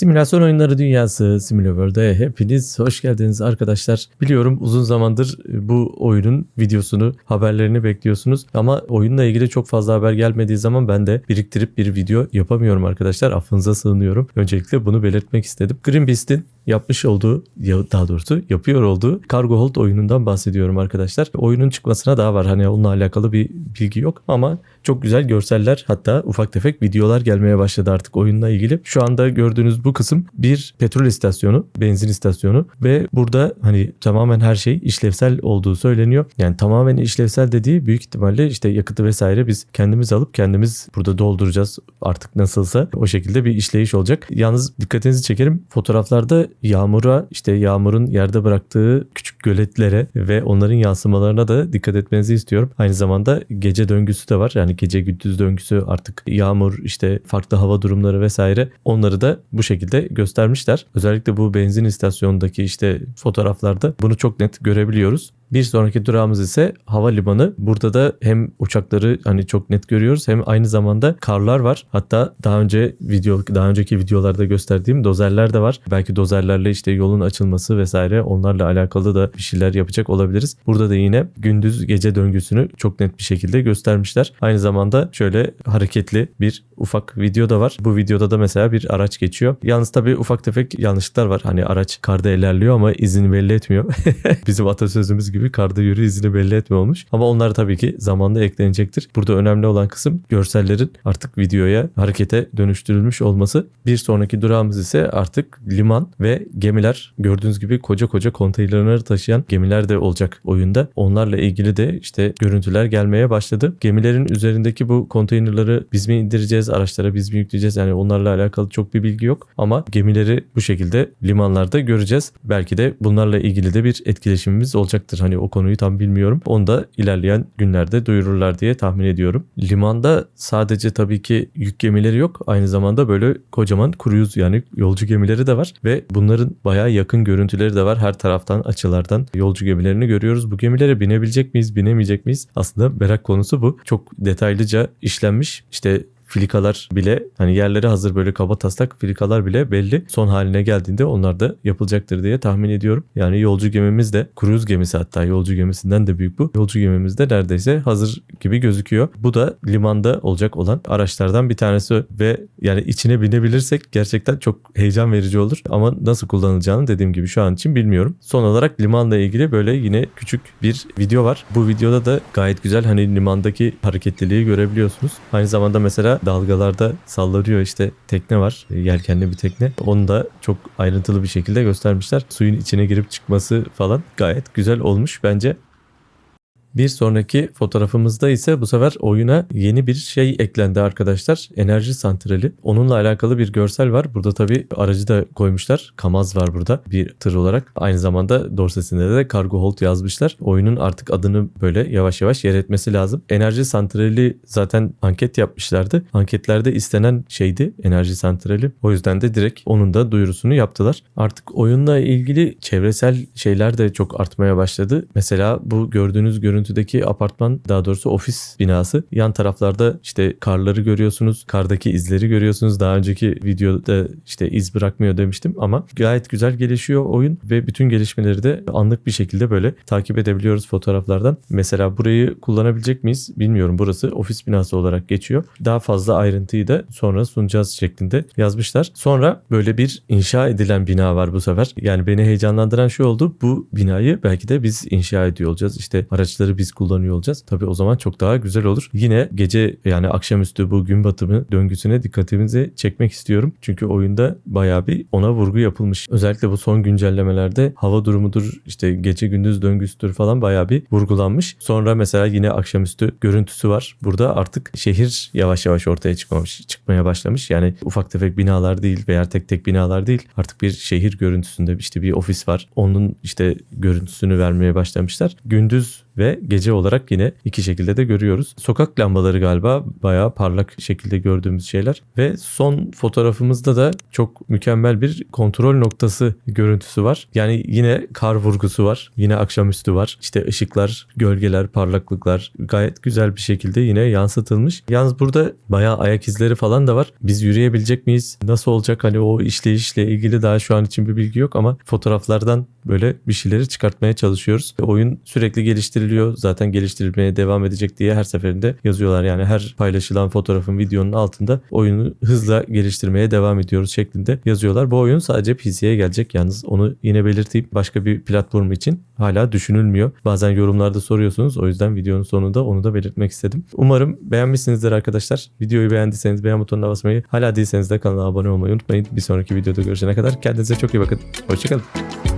Simülasyon oyunları dünyası Simülaworld'e hepiniz hoş geldiniz arkadaşlar. Biliyorum uzun zamandır bu oyunun videosunu, haberlerini bekliyorsunuz. Ama oyunla ilgili çok fazla haber gelmediği zaman ben de biriktirip bir video yapamıyorum arkadaşlar. Affınıza sığınıyorum. Öncelikle bunu belirtmek istedim. Green Beast'in yapmış olduğu, daha doğrusu yapıyor olduğu Cargo Hold oyunundan bahsediyorum arkadaşlar. Oyunun çıkmasına daha var. Hani onunla alakalı bir bilgi yok ama çok güzel görseller hatta ufak tefek videolar gelmeye başladı artık oyunla ilgili. Şu anda gördüğünüz bu kısım bir petrol istasyonu, benzin istasyonu ve burada hani tamamen her şey işlevsel olduğu söyleniyor. Yani tamamen işlevsel dediği büyük ihtimalle işte yakıtı vesaire biz kendimiz alıp kendimiz burada dolduracağız artık nasılsa o şekilde bir işleyiş olacak. Yalnız dikkatinizi çekerim fotoğraflarda yağmura işte yağmurun yerde bıraktığı küçük göletlere ve onların yansımalarına da dikkat etmenizi istiyorum. Aynı zamanda gece döngüsü de var. Yani gece gündüz döngüsü artık yağmur işte farklı hava durumları vesaire onları da bu şekilde göstermişler. Özellikle bu benzin istasyonundaki işte fotoğraflarda bunu çok net görebiliyoruz. Bir sonraki durağımız ise havalimanı. Burada da hem uçakları hani çok net görüyoruz hem aynı zamanda karlar var. Hatta daha önce video daha önceki videolarda gösterdiğim dozerler de var. Belki dozerlerle işte yolun açılması vesaire onlarla alakalı da bir şeyler yapacak olabiliriz. Burada da yine gündüz gece döngüsünü çok net bir şekilde göstermişler. Aynı zamanda şöyle hareketli bir ufak video da var. Bu videoda da mesela bir araç geçiyor. Yalnız tabii ufak tefek yanlışlıklar var. Hani araç karda ilerliyor ama izini belli etmiyor. Bizim atasözümüz gibi karda yürü izini belli etme olmuş. Ama onlar tabii ki zamanla eklenecektir. Burada önemli olan kısım görsellerin artık videoya, harekete dönüştürülmüş olması. Bir sonraki durağımız ise artık liman ve gemiler. Gördüğünüz gibi koca koca konteynerleri taşıyan gemiler de olacak oyunda. Onlarla ilgili de işte görüntüler gelmeye başladı. Gemilerin üzerindeki bu konteynerları biz mi indireceğiz, araçlara biz mi yükleyeceğiz? Yani onlarla alakalı çok bir bilgi yok. Ama gemileri bu şekilde limanlarda göreceğiz. Belki de bunlarla ilgili de bir etkileşimimiz olacaktır. Hani o konuyu tam bilmiyorum. Onu da ilerleyen günlerde duyururlar diye tahmin ediyorum. Limanda sadece tabii ki yük gemileri yok. Aynı zamanda böyle kocaman cruise yani yolcu gemileri de var ve bunların bayağı yakın görüntüleri de var. Her taraftan açılardan yolcu gemilerini görüyoruz. Bu gemilere binebilecek miyiz, binemeyecek miyiz? Aslında merak konusu bu. Çok detaylıca işlenmiş. İşte filikalar bile hani yerleri hazır böyle kaba taslak filikalar bile belli. Son haline geldiğinde onlar da yapılacaktır diye tahmin ediyorum. Yani yolcu gemimiz de kruz gemisi hatta yolcu gemisinden de büyük bu. Yolcu gemimiz de neredeyse hazır gibi gözüküyor. Bu da limanda olacak olan araçlardan bir tanesi ve yani içine binebilirsek gerçekten çok heyecan verici olur. Ama nasıl kullanılacağını dediğim gibi şu an için bilmiyorum. Son olarak limanla ilgili böyle yine küçük bir video var. Bu videoda da gayet güzel hani limandaki hareketliliği görebiliyorsunuz. Aynı zamanda mesela dalgalarda sallanıyor işte tekne var. Yelkenli bir tekne. Onu da çok ayrıntılı bir şekilde göstermişler. Suyun içine girip çıkması falan gayet güzel olmuş bence. Bir sonraki fotoğrafımızda ise bu sefer oyuna yeni bir şey eklendi arkadaşlar. Enerji santrali. Onunla alakalı bir görsel var. Burada tabi aracı da koymuşlar. Kamaz var burada bir tır olarak. Aynı zamanda dorsesinde de Cargo Hold yazmışlar. Oyunun artık adını böyle yavaş yavaş yer etmesi lazım. Enerji santrali zaten anket yapmışlardı. Anketlerde istenen şeydi enerji santrali. O yüzden de direkt onun da duyurusunu yaptılar. Artık oyunla ilgili çevresel şeyler de çok artmaya başladı. Mesela bu gördüğünüz görüntü görüntüdeki apartman daha doğrusu ofis binası. Yan taraflarda işte karları görüyorsunuz. Kardaki izleri görüyorsunuz. Daha önceki videoda işte iz bırakmıyor demiştim ama gayet güzel gelişiyor oyun ve bütün gelişmeleri de anlık bir şekilde böyle takip edebiliyoruz fotoğraflardan. Mesela burayı kullanabilecek miyiz bilmiyorum. Burası ofis binası olarak geçiyor. Daha fazla ayrıntıyı da sonra sunacağız şeklinde yazmışlar. Sonra böyle bir inşa edilen bina var bu sefer. Yani beni heyecanlandıran şey oldu. Bu binayı belki de biz inşa ediyor olacağız. İşte araçları araçları biz kullanıyor olacağız. Tabii o zaman çok daha güzel olur. Yine gece yani akşamüstü bu gün batımı döngüsüne dikkatimizi çekmek istiyorum. Çünkü oyunda bayağı bir ona vurgu yapılmış. Özellikle bu son güncellemelerde hava durumudur işte gece gündüz döngüsüdür falan bayağı bir vurgulanmış. Sonra mesela yine akşamüstü görüntüsü var. Burada artık şehir yavaş yavaş ortaya çıkmamış, çıkmaya başlamış. Yani ufak tefek binalar değil veya tek tek binalar değil. Artık bir şehir görüntüsünde işte bir ofis var. Onun işte görüntüsünü vermeye başlamışlar. Gündüz ve gece olarak yine iki şekilde de görüyoruz. Sokak lambaları galiba bayağı parlak şekilde gördüğümüz şeyler ve son fotoğrafımızda da çok mükemmel bir kontrol noktası görüntüsü var. Yani yine kar vurgusu var. Yine akşamüstü var. İşte ışıklar, gölgeler, parlaklıklar gayet güzel bir şekilde yine yansıtılmış. Yalnız burada bayağı ayak izleri falan da var. Biz yürüyebilecek miyiz? Nasıl olacak? Hani o işleyişle ilgili daha şu an için bir bilgi yok ama fotoğraflardan böyle bir şeyleri çıkartmaya çalışıyoruz. Oyun sürekli geliştiriliyor. Zaten geliştirilmeye devam edecek diye her seferinde yazıyorlar. Yani her paylaşılan fotoğrafın, videonun altında oyunu hızla geliştirmeye devam ediyoruz şeklinde yazıyorlar. Bu oyun sadece PC'ye gelecek yalnız. Onu yine belirteyim. Başka bir platform için hala düşünülmüyor. Bazen yorumlarda soruyorsunuz. O yüzden videonun sonunda onu da belirtmek istedim. Umarım beğenmişsinizdir arkadaşlar. Videoyu beğendiyseniz beğen butonuna basmayı, hala değilseniz de kanala abone olmayı unutmayın. Bir sonraki videoda görüşene kadar kendinize çok iyi bakın. Hoşçakalın.